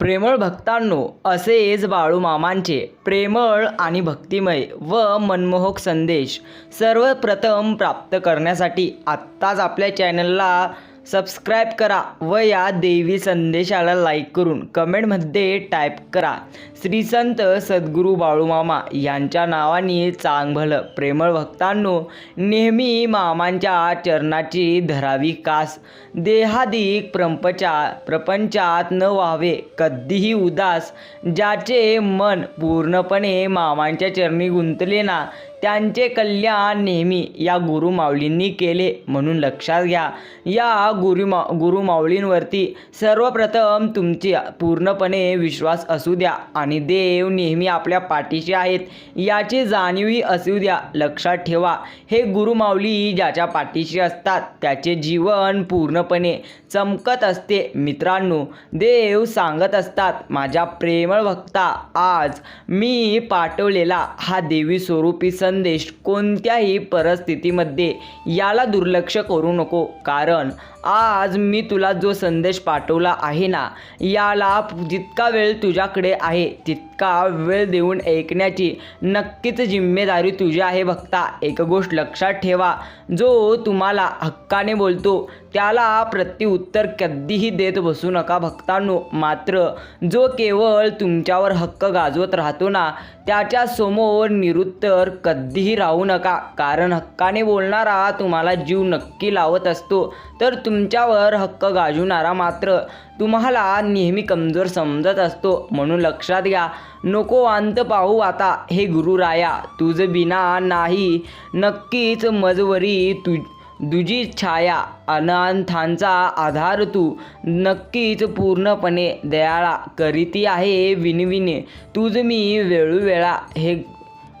प्रेमळ भक्तांनो असेच बाळूमामांचे प्रेमळ आणि भक्तिमय व मनमोहक संदेश सर्वप्रथम प्राप्त करण्यासाठी आत्ताच आपल्या चॅनलला सबस्क्राईब करा व या देवी संदेशाला लाईक करून कमेंटमध्ये टाईप करा. श्री संत सद्गुरू बाळूमामा यांच्या नावाने चांगभलं प्रेमळ भक्तांनो नेहमी मामांच्या चरणाची धरावी कास. देहादिक प्रपंचा प्रपंचात न व्हावे कधीही उदास. ज्याचे मन पूर्णपणे मामांच्या चरणी गुंतले ना त्यांचे कल्याण नेहमी या गुरुमाऊलींनी केले म्हणून लक्षात घ्या. या गुरुमा गुरुमाऊलींवरती सर्वप्रथम तुमची पूर्णपणे विश्वास असू द्या आणि देव नेहमी आपल्या पाठीशी आहेत. याची जाणीवही असू द्या. लक्षात ठेवा. हे गुरुमाऊली ज्याच्या पाठीशी असतात त्याचे जीवन पूर्णपणे चमकत असते. मित्रांनो देव सांगत असतात माझ्या प्रेमळ भक्ता आज मी पाठवलेला हा देवी स्वरूपी संदेश कोणत्याही परिस्थितीमध्ये याला दुर्लक्ष करू नको. कारण आज मी तुला जो संदेश पाठवला आहे ना याला जितका वेळ तुझ्याकडे आहे तितका वेळ देऊन ऐकण्याची नक्कीच जिम्मेदारी तुझी आहे भक्ता. एक गोष्ट लक्षात ठेवा जो तुम्हाला हक्काने बोलतो त्याला प्रत्युत्तर कधीही देत बसू नका भक्तांनो. मात्र जो केवळ तुमच्यावर हक्क गाजवत राहतो ना त्याच्यासमोर निरुत्तर कधीही राहू नका. कारण हक्काने बोलणारा तुम्हाला जीव नक्की लावत असतो. तर तुमच्यावर हक्क गाजवणारा मात्र तुम्हाला नेहमी कमजोर समजत असतो. म्हणून लक्षात घ्या नको अंत पाहू आता. हे गुरुराया तुझ बिना नाही. नक्कीच मजवरी तु दुजी छाया अनाथांचा आधार तू. नक्कीच पूर्णपणे दयाळा करीती आहे विनविने. तुझ मी वेळोवेळा हे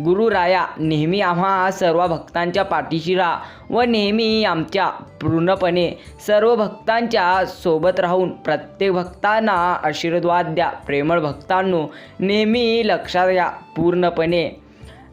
गुरुराया नेहमी आम्हा सर्व भक्तांच्या पाठीशी राहा व नेहमी आमच्या पूर्णपणे सर्व भक्तांच्या सोबत राहून प्रत्येक भक्तांना आशीर्वाद द्या. प्रेमळ भक्तांनो नेहमी लक्षात घ्या पूर्णपणे.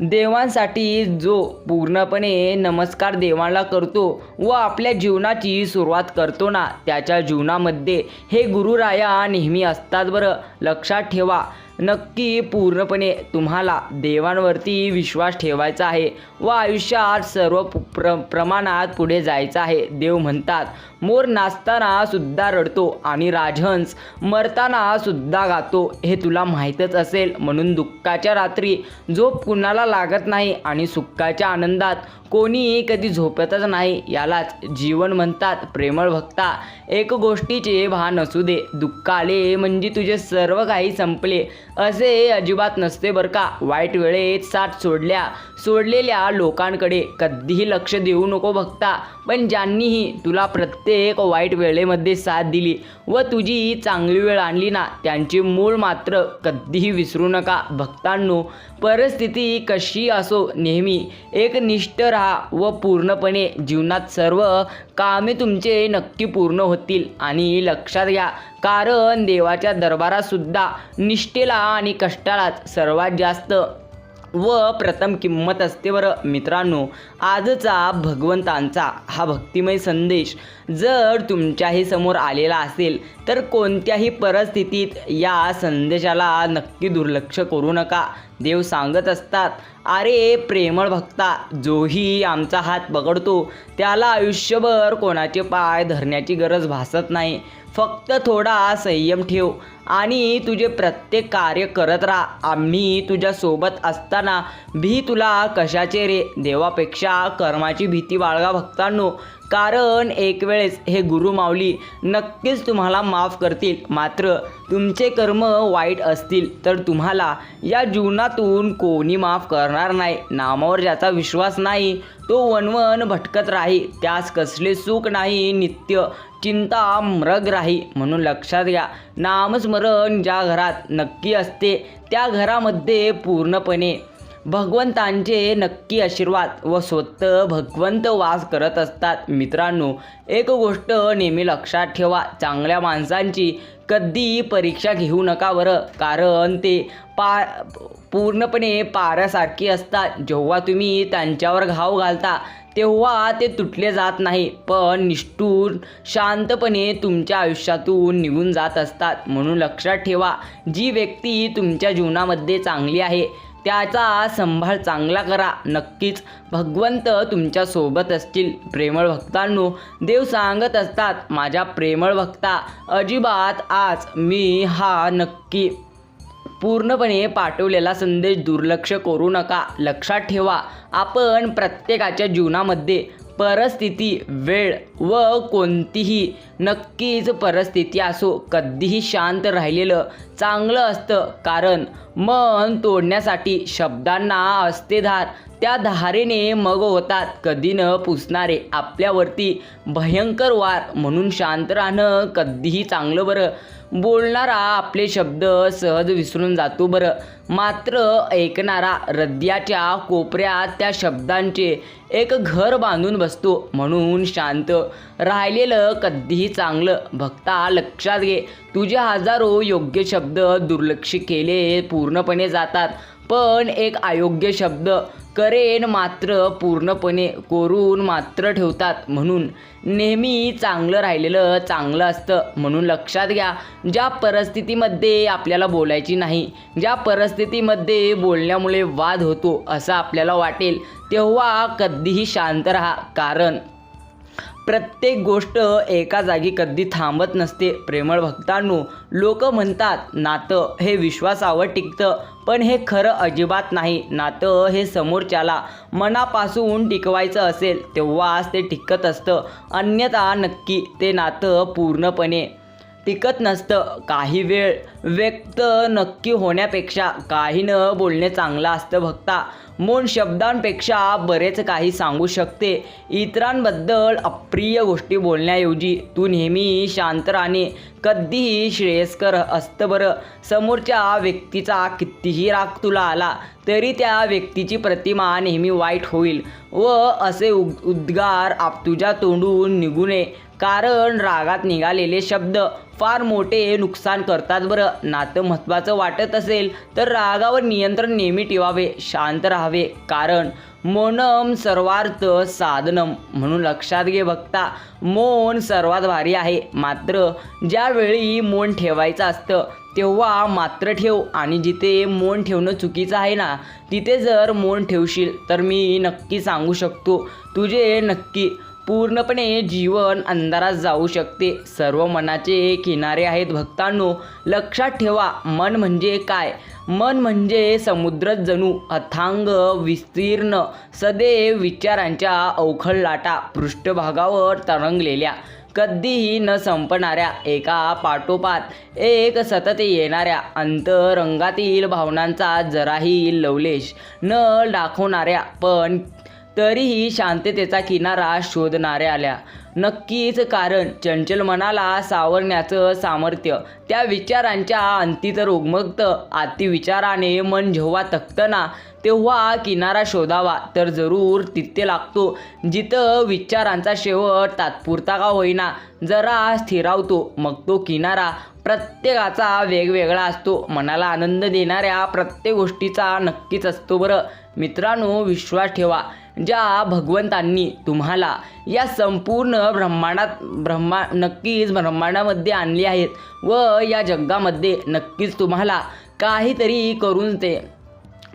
देवांसाठी जो पूर्णपणे नमस्कार देवाला करतो व आपल्या जीवनाची सुरुवात करतो ना त्याच्या जीवनामध्ये हे गुरुराया नेहमी असतात बरं. लक्षात ठेवा. नक्की पूर्णपणे तुम्हाला देवांवरती विश्वास ठेवायचा आहे व आयुष्यात सर्व प्र प्रमाणात पुढे जायचं आहे. देव म्हणतात मोर नाचताना सुद्धा रडतो आणि राजहंस मरताना सुद्धा गातो हे तुला माहीतच असेल. म्हणून दुःखाच्या रात्री झोप कुणाला लागत नाही आणि सुखाच्या आनंदात कोणीही कधी झोपतच नाही. यालाच जीवन म्हणतात प्रेमळ भक्ता. एक गोष्टीचे भान असू दे दुःख आले म्हणजे तुझे सर्व काही संपले. असे अजिबात नसते बरं का. वाईट वेळेत साथ सोडल्या सोडलेल्या लोकांकडे कधीही लक्ष देऊ नको भक्ता. पण ज्यांनीही तुला प्रत्येक वाईट वेळेमध्ये साथ दिली व तुझी चांगली वेळ आणली ना त्यांची मूळ मात्र कधीही विसरू नका. भक्तांनो परिस्थिती कशी असो नेहमी एक निष्ठ राहा व पूर्णपणे जीवनात सर्व कामे तुमचे नक्की पूर्ण होतील. आणि लक्षात घ्या कारण देवाच्या दरबारात सुद्धा निष्ठेला आणि कष्टालाच सर्वात जास्त व प्रथम किंमत असते बरं. मित्रांनो आजचा भगवंतांचा हा भक्तिमय संदेश जर तुमच्याही समोर आलेला असेल तर कोणत्याही परिस्थितीत या संदेशाला नक्की दुर्लक्ष करू नका. देव सांगत असतात अरे प्रेमळ भक्ता जोही आमचा हात पकडतो. त्याला आयुष्यभर कोणाचे पाय धरण्याची गरज भासत नाही. फक्त थोडा संयम ठेव आणि तुझे प्रत्येक कार्य करत राहा. आम्ही तुझ्यासोबत असताना भी तुला कशाचे रे? देवापेक्षा कर्माची भीती बाळगा भक्तांनो. कारण एक वेळेस हे गुरु माऊली नक्कीच तुम्हाला माफ करतील. मात्र तुमचे कर्म वाईट असतील तर तुम्हाला या जीवनातून कोणी माफ करणार नाही. नामावर ज्याचा विश्वास नाही तो वनवन भटकत राही. त्यास कसले सुख नाही नित्य चिंता मृग राही म्हणून लक्षात घ्या. नामस्मरण ज्या घरात नक्की असते त्या घरामध्ये पूर्णपणे भगवंतांचे नक्की आशीर्वाद व स्वतः भगवंत वास करत असतात. मित्रांनो एक गोष्ट नेहमी लक्षात ठेवा चांगल्या माणसांची कधी परीक्षा घेऊ नका बरं कारण ते पा पूर्णपणे पाऱ्यासारखी असतात. जेव्हा तुम्ही त्यांच्यावर घाव घालता तेव्हा ते तुटले जात नाही. पण निष्ठूर शांतपणे तुमच्या आयुष्यातून निघून जात असतात. म्हणून लक्षात ठेवा जी व्यक्ती तुमच्या जीवनामध्ये चांगली आहे त्याचा संभाळ चांगला करा. नक्कीच भगवंत तुमच्यासोबत असतील. प्रेमळ भक्तांनो देव सांगत असतात माझ्या प्रेमळ भक्ता अजिबात आज मी हा नक्की पूर्णपणे पाठवलेला संदेश दुर्लक्ष करू नका. लक्षात ठेवा आपण प्रत्येकाच्या जीवनामध्ये परिस्थिती वेळ व कोणतीही नक्कीच परिस्थिती असो कधीही शांत राहिलेलं चांगलं असतं. कारण मन तोडण्यासाठी शब्दांना असते धार त्या धारेने मग होतात. कधी न पुसणारे आपल्यावरती भयंकर वार म्हणून शांत राहणं कधीही चांगलं बरं. बोलणारा आपले शब्द सहज विसरून जातो बरं. मात्र ऐकणारा हृदयाच्या कोपऱ्यात त्या शब्दांचे एक घर बांधून बसतो. म्हणून शांत राहिलेलं कधीही चांगलं. भक्ता लक्षात घे. तुझे हजारो योग्य शब्द दुर्लक्ष केले पूर्णपणे जातात. पण एक अयोग्य शब्द. करेन मात्र पूर्णपणे कोरून मात्र ठेवतात म्हणून. नेहमी चांगलं राहिलेलं चांगलं असतं म्हणून लक्षात घ्या. ज्या परिस्थितीमध्ये आपल्याला बोलायची नाही ज्या परिस्थितीमध्ये बोलण्यामुळे वाद होतो असं आपल्याला वाटेल तेव्हा कधीही शांत राहा. कारण प्रत्येक गोष्ट एका जागी कधी थांबत नसते. प्रेमळ भक्तांनो लोक म्हणतात नातं हे विश्वासावर टिकतं पण हे खरं अजिबात नाही. नातं हे समोरच्याला मनापासून टिकवायचं असेल तेव्हाच ते टिकत असतं. अन्यथा नक्की ते नातं पूर्णपणे टिकत नसतं. काही वेळ व्यक्त नक्की होण्यापेक्षा काही न बोलणे चांगलं असतं भक्ता. मौन शब्दांपेक्षा बरेच काही सांगू शकते. इतरांबद्दल अप्रिय गोष्टी बोलण्याऐवजी तू नेहमी शांत राहणे कधीही श्रेयस्कर असतं बरं. समोरच्या व्यक्तीचा कितीही राग तुला आला तरी त्या व्यक्तीची प्रतिमा नेहमी वाईट होईल व असे उद उद्गार आप तुझ्या तोंडून निघू नये. कारण रागात निघालेले शब्द फार मोठे नुकसान करतात बरं. नातं महत्त्वाचं वाटत असेल तर रागावर नियंत्रण नेहमी ठेवावे शांत राहावे. कारण मौनम सर्वार्थ साधनम म्हणून लक्षात घे बघता मौन सर्वात भारी आहे. मात्र ज्यावेळी मौन ठेवायचं असतं तेव्हा मात्र ठेव. आणि जिथे मौन ठेवणं चुकीचं आहे ना तिथे जर मौन ठेवशील तर मी नक्की सांगू शकतो. तुझे नक्की पूर्णपणे जीवन अंधारात जाऊ शकते. सर्व मनाचे किनारे आहेत भक्तांनो लक्षात ठेवा मन म्हणजे काय? मन म्हणजे समुद्र जणू अथांग विस्तीर्ण सदैव विचारांच्या अवखळ लाटा पृष्ठभागावर तरंगलेल्या कधीही न संपणाऱ्या एका पाठोपाठ एक सतत येणाऱ्या अंतरंगातील भावनांचा जराही लवलेश न दाखवणाऱ्या पण तरीही शांततेचा किनारा शोधणाऱ्या आल्या. नक्कीच कारण चंचल मनाला सावरण्याचं सामर्थ्य त्या विचारांच्या अंतीत तर अतिविचाराने मन जेव्हा तकतना तेव्हा किनारा शोधावा तर जरूर तिथे लागतो. जिथं विचारांचा शेवट तात्पुरता का होईना जरा स्थिरावतो. मग तो किनारा प्रत्येकाचा वेगवेगळा असतो. मनाला आनंद देणाऱ्या प्रत्येक गोष्टीचा नक्कीच असतो बरं. मित्रांनो विश्वास ठेवा. ज्या भगवंतांनी तुम्हाला या संपूर्ण ब्रह्मांडात ब्रह्मा नक्कीच ब्रह्मांडामध्ये आणली आहेत व या जगामध्ये नक्कीच तुम्हाला काहीतरी करून ते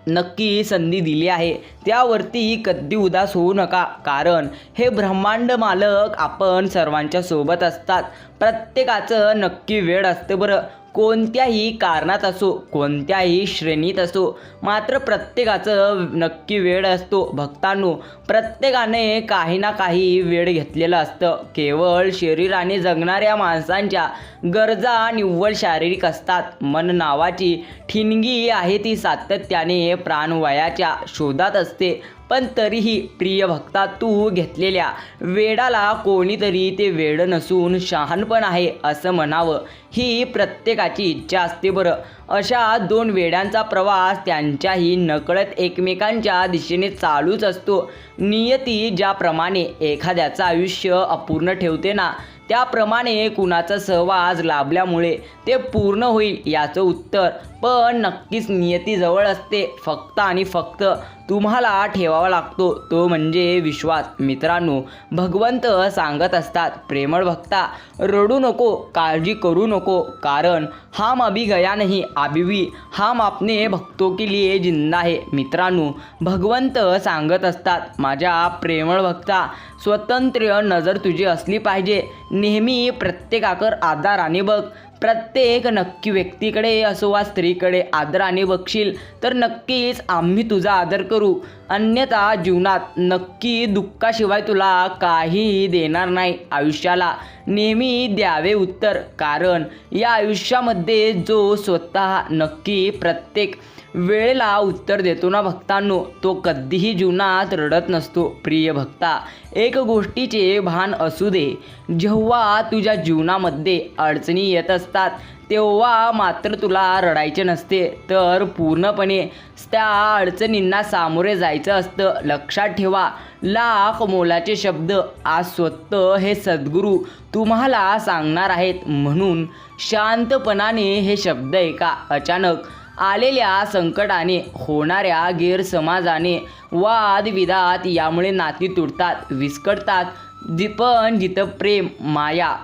नक्की संधी दिली आहे. त्यावरती कधी उदास होऊ नका. कारण हे ब्रह्मांड मालक आपण सर्वांच्या सोबत असतात. प्रत्येकाचं नक्की वेळ असतं बरं. कोणत्याही कारणात असो कोणत्याही श्रेणीत असो मात्र प्रत्येकाचं नक्की वेळ असतो. भक्तांनो प्रत्येकाने काही ना काही वेळ घेतलेलं असतं. केवळ शरीराने जगणाऱ्या माणसांच्या गरजा निव्वळ शारीरिक असतात. मन नावाची ठिणगी आहे ती सातत्याने प्राणवयाच्या शोधात असते. पण तरीही प्रिय भक्ता तू घेतलेल्या वेडाला कोणीतरी ते वेड नसून शहाणपण आहे असं म्हणावं. ही प्रत्येकाची इच्छा असते बरं. अशा दोन वेड्यांचा प्रवास त्यांच्याही नकळत एकमेकांच्या दिशेने चालूच असतो. नियती ज्याप्रमाणे एखाद्याचं आयुष्य अपूर्ण ठेवते ना त्याप्रमाणे कुणाचा सहवास लाभल्यामुळे ते पूर्ण होईल याचं उत्तर. पण नक्कीच नियतीजवळ असते फक्त आणि फक्त तुम्हाला ठेवावा लागतो. तो म्हणजे विश्वास. मित्रांनो भगवंत सांगत असतात प्रेमळ भक्ता रडू नको काळजी करू नको कारण हम अभी गया नहीं अभी भी. हम अपने भक्तों के लिए जिंदा आहे मित्रांनो भगवंत सांगत असतात माझ्या प्रेमळ भक्ता स्वतंत्र नजर तुझी असली पाहिजे. नेहमी प्रत्येकाकर आधाराने बघ. प्रत्येक नक्की व्यक्तीकडे असो वा स्त्रीकडे आदराने बघशील तर नक्कीच आम्ही तुझा आदर करू. अन्यथा जीवनात नक्की दुःखाशिवाय तुला काहीही देणार नाही आयुष्याला. नेहमी द्यावे उत्तर कारण या आयुष्यामध्ये जो स्वतः नक्की प्रत्येक वेळेला उत्तर देतो ना भक्तांनो. तो कधीही जीवनात रडत नसतो प्रिय भक्ता. एक गोष्टीचे भान असू दे. जेव्हा तुझ्या जीवनामध्ये अडचणी येत असतात तेव्हा मात्र तुला रडायचे नसते. तर पूर्णपणे त्या अडचणींना सामोरे जायचं असतं. लक्षात ठेवा लाख मोलाचे शब्द आज स्वतः हे सद्गुरू तुम्हाला सांगणार आहेत. म्हणून शांतपणाने हे शब्द ऐका. अचानक आलेल्या संकटाने होणाऱ्या गैरसमाजाने वादविवाद यामुळे नाती तुटतात विस्कटतात. जि- पण जिथं प्रेम माया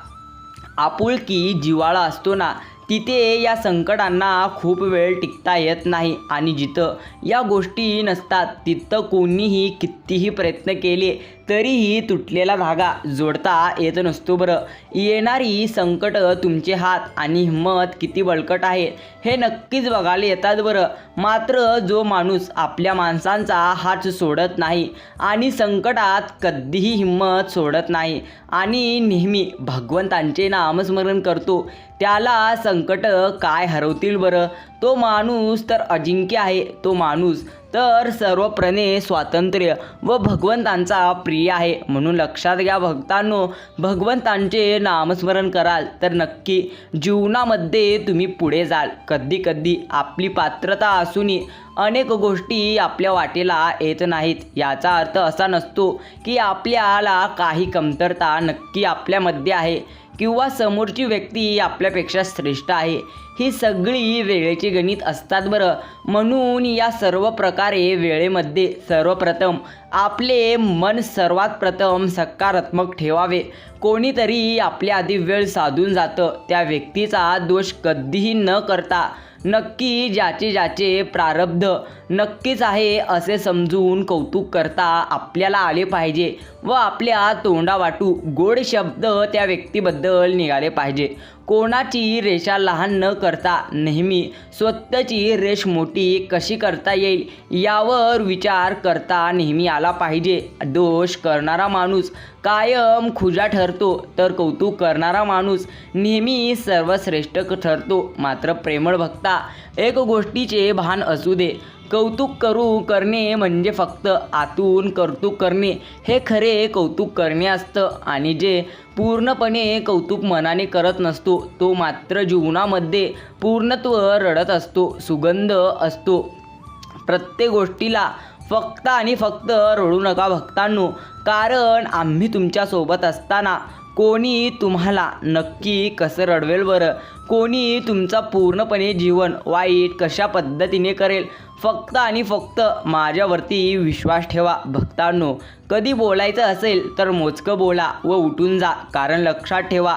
आपुलकी जिव्हाळा असतो ना तिथे या संकटांना खूप वेळ टिकता येत नाही आणि जिथं या गोष्टी नसतात तिथं कोणीही कितीही प्रयत्न केले तरीही तुटलेला धागा जोडता येत नसतो बरं. येणारी संकट तुमचे हात आणि हिंमत किती बळकट आहे हे नक्कीच बघायला येतात बरं. मात्र जो माणूस आपल्या माणसांचा हात सोडत नाही आणि संकटात कधीही हिंमत सोडत नाही आणि नेहमी भगवंतांचे नामस्मरण करतो त्याला संकट काय हरवतील बरं? तो माणूस तर अजिंक्य आहे तो माणूस तर सर्वप्रणे स्वातंत्र्य व भगवंतांचा प्रिय आहे. म्हणून लक्षात घ्या भक्तांनो भगवंतांचे नामस्मरण कराल तर नक्की जीवनामध्ये तुम्ही पुढे जाल. कधी कधी आपली पात्रता असूनही अनेक गोष्टी आपल्या वाटेला येत नाहीत. याचा अर्थ असा नसतो की आपल्याला काही कमतरता नक्की आपल्यामध्ये आहे. किंवा समोरची व्यक्ती आपल्यापेक्षा श्रेष्ठ आहे. ही सगळी वेळेची गणित असतात बरं. म्हणून या सर्व प्रकारे वेळेमध्ये सर्वप्रथम आपले मन सर्वात प्रथम सकारात्मक ठेवावे. कोणीतरी आपल्या आधी वेळ साधून जातं. त्या व्यक्तीचा दोष कधीही न करता नक्की ज्याचे ज्याचे प्रारब्ध नक्कीच आहे असे समजून कौतुक करता आपल्याला आले पाहिजे व आपल्या तोंडावाटू गोड शब्द त्या व्यक्तीबद्दल निघाले पाहिजे. कोणाची रेषा लहान न करता नेहमी स्वतःची रेष मोठी कशी करता येईल यावर विचार करता नेहमी आला पाहिजे. दोष करणारा माणूस कायम खुजा ठरतो तर कौतुक करणारा माणूस नेहमी सर्वश्रेष्ठ ठरतो. मात्र प्रेमळ भक्ता एक गोष्टीचे भान असू दे. कौतुक करू करणे म्हणजे फक्त आतून कौतुक करणे. हे खरे कौतुक करणे असतं. आणि जे पूर्णपणे कौतुक मनाने करत नसतो तो मात्र जीवनामध्ये पूर्णत्व रडत असतो सुगंध असतो. प्रत्येक गोष्टीला फक्त आणि फक्त रडू नका भक्तांनो. कारण आम्ही तुमच्यासोबत असताना कोणी तुम्हाला नक्की कसं रडवेल बरं? कोणी तुमचा पूर्णपणे जीवन वाईट कशा पद्धतीने करेल? फक्त आणि फक्त माझ्यावरती विश्वास ठेवा भक्तांनो. कधी बोलायचं असेल तर मोजकं बोला व उठून जा. कारण लक्षात ठेवा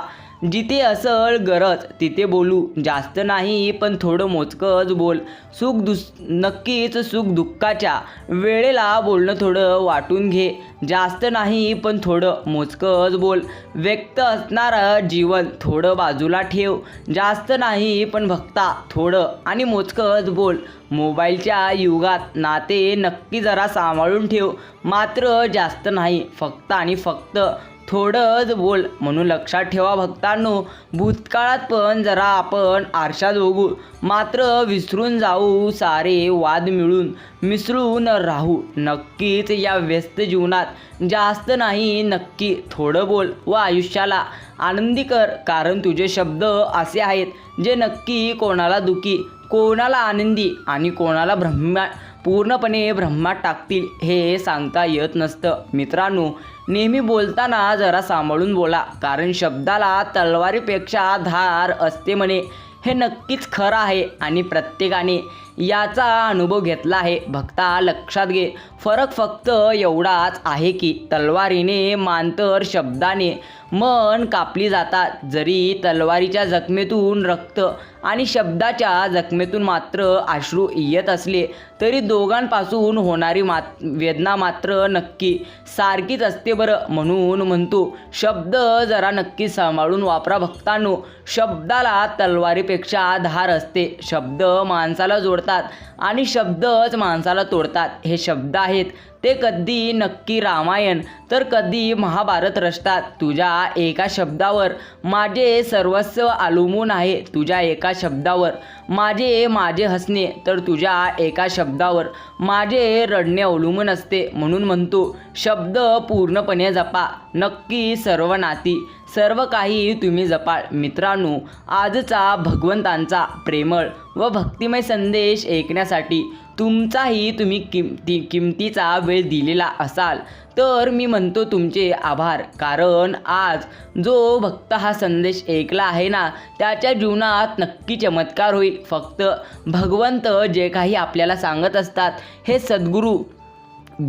जिथे असल गरज तिथे बोलू. जास्त नाही पण थोडं मोजकंच बोल. सुख दुस नक्कीच सुख दुःखाच्या वेळेला बोलणं थोडं वाटून घे. जास्त नाही पण थोडं मोजकंच बोल. व्यक्त असणारं जीवन थोडं बाजूला ठेव. जास्त नाही पण भक्ता थोडं आणि मोजकंच बोल. मोबाईलच्या युगात नाते नक्की जरा सांभाळून ठेव. मात्र जास्त नाही फक्त आणि फक्त थोडंच बोल. म्हणून लक्षात ठेवा भक्तांनो भूतकाळात पण जरा आपण आरशात बघू. मात्र विसरून जाऊ सारे वाद मिळून. मिसळून राहू. नक्कीच या व्यस्त जीवनात जास्त नाही नक्की थोडं बोल व आयुष्याला आनंदी कर. कारण तुझे शब्द असे आहेत जे नक्की कोणाला दुखी कोणाला आनंदी आणि कोणाला ब्रह्मा पूर्णपणे ब्रह्मात टाकतील हे सांगता येत नसतं. मित्रांनो नेहमी बोलताना जरा सांभाळून बोला कारण शब्दाला तलवारीपेक्षा धार असते म्हणे. हे नक्कीच खरं आहे आणि प्रत्येकाने याचा अनुभव घेतला आहे. भक्ता लक्षात घे. फरक फक्त एवढाच आहे की तलवारीने मांतर शब्दाने मन कापली जातात. जरी तलवारीच्या जखमेतून रक्त आणि शब्दाच्या जखमेतून मात्र अश्रू येत असले तरी दोघांपासून होणारी मात वेदना मात्र नक्की. सारखीच असते बरं म्हणून म्हणतो शब्द जरा नक्की सांभाळून वापरा भक्तांनो. शब्दाला तलवारीपेक्षा धार असते. शब्द माणसाला जोडतात आणि शब्दच माणसाला तोडतात. हे शब्द आहेत ते कधी नक्की रामायण तर कधी महाभारत रचतात. तुझ्या एका शब्दावर माझे सर्वस्व अवलंबून आहे. तुझ्या एका शब्दावर माझे माझे हसणे तर तुझ्या एका शब्दावर माझे रडणे अवलंबून असते. म्हणून म्हणतो शब्द पूर्णपणे जपा. नक्की सर्व नाती सर्व काही तुम्ही जपाळ मित्रांनो आजचा भगवंतांचा प्रेमळ व भक्तिमय संदेश ऐकण्यासाठी तुमचाही तुम्ही किमती किमतीचा वेळ दिलेला असाल तर मी म्हणतो तुमचे आभार. कारण आज जो भक्त हा संदेश ऐकला आहे ना त्याच्या जीवनात नक्की चमत्कार होईल. फक्त भगवंत जे काही आपल्याला सांगत असतात हे सद्गुरू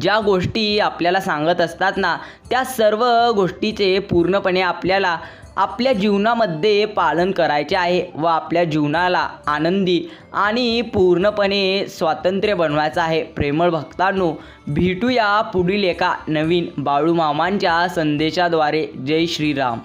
ज्या गोष्टी आपल्याला सांगत असतात ना त्या सर्व गोष्टीचे पूर्णपणे आपल्याला आपल्या जीवनामध्ये पालन करायचे आहे व आपल्या जीवनाला आनंदी आणि पूर्णपणे स्वातंत्र्य बनवायचं आहे. प्रेमळ भक्तांनो भेटूया पुढील एका नवीन बाळूमामांच्या संदेशाद्वारे. जय श्रीराम.